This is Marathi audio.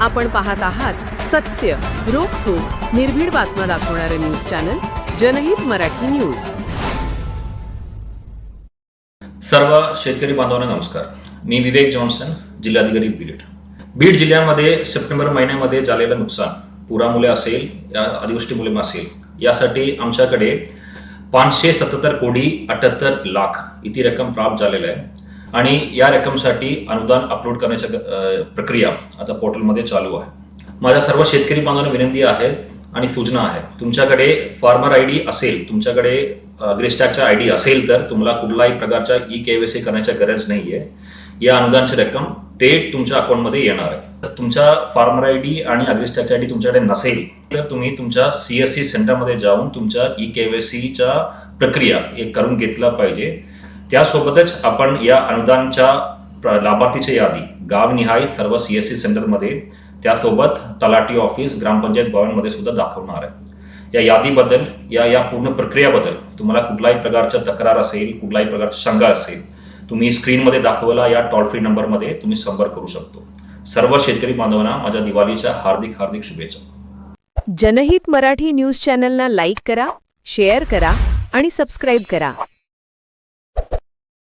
आपण पाहत आहात सत्य रोखोक निर्भीड बातम्या दाखवणारे न्यूज चॅनल जनहित मराठी न्यूज. सर्व शेतकरी बांधवांना नमस्कार. मी विवेक जॉन्सन जिल्हाधिकारी बीड. बीड जिल्ह्यामध्ये सप्टेंबर महिन्यामध्ये झालेलं नुकसान पुरामुळे असेल या अतिवृष्टीमुळे असेल यासाठी आमच्याकडे पाचशे सत्याहत्तर कोटी अठ्याहत्तर लाख इतकी रक्कम प्राप्त झालेलं आहे. आणि या रक्कमसाठी अनुदान अपलोड करण्याच्या प्रक्रिया आता पोर्टलमध्ये चालू आहे. माझ्या सर्व शेतकरी बांधवांना विनंती आहे आणि सूचना आहे. तुमच्याकडे फार्मर आय डी असेल तुमच्याकडे ग्रेस्टॅकचा आय डी असेल तर तुम्हाला कुठलाही प्रकारच्या ई केवायसी करण्याची गरज नाही आहे या अनुदानची रक्कम थेट तुमच्या अकाउंटमध्ये येणार आहे. तर तुमच्या फार्मर आय डी आणि अग्रिस्टॅकचा आय डी तुमच्याकडे नसेल तर तुम्ही तुमच्या सी एस सी सेंटरमध्ये जाऊन तुमच्या ई केवायसीच्या प्रक्रिया एक करून घेतला पाहिजे. त्यासोबतच आपण या अनुदानच्या लाभार्थीची यादी गावनिहाय सर्व सी एस सी सेंटरमध्ये त्यासोबत तलाठी ऑफिस ग्रामपंचायत भवनमध्ये सुद्धा दाखवणार आहे. या यादीबद्दल या या पूर्ण प्रक्रियाबद्दल तुम्हाला कुठलाही प्रकारच्या तक्रार असेल कुठलाही प्रकारचा शंका असेल तुम्ही स्क्रीनमध्ये दाखवला या टोल फ्री नंबरमध्ये तुम्ही संपर्क करू शकतो. सर्व शेतकरी बांधवांना माझ्या दिवाळीच्या हार्दिक हार्दिक शुभेच्छा. जनहित मराठी न्यूज चॅनलना लाईक करा शेअर करा आणि सबस्क्राईब करा.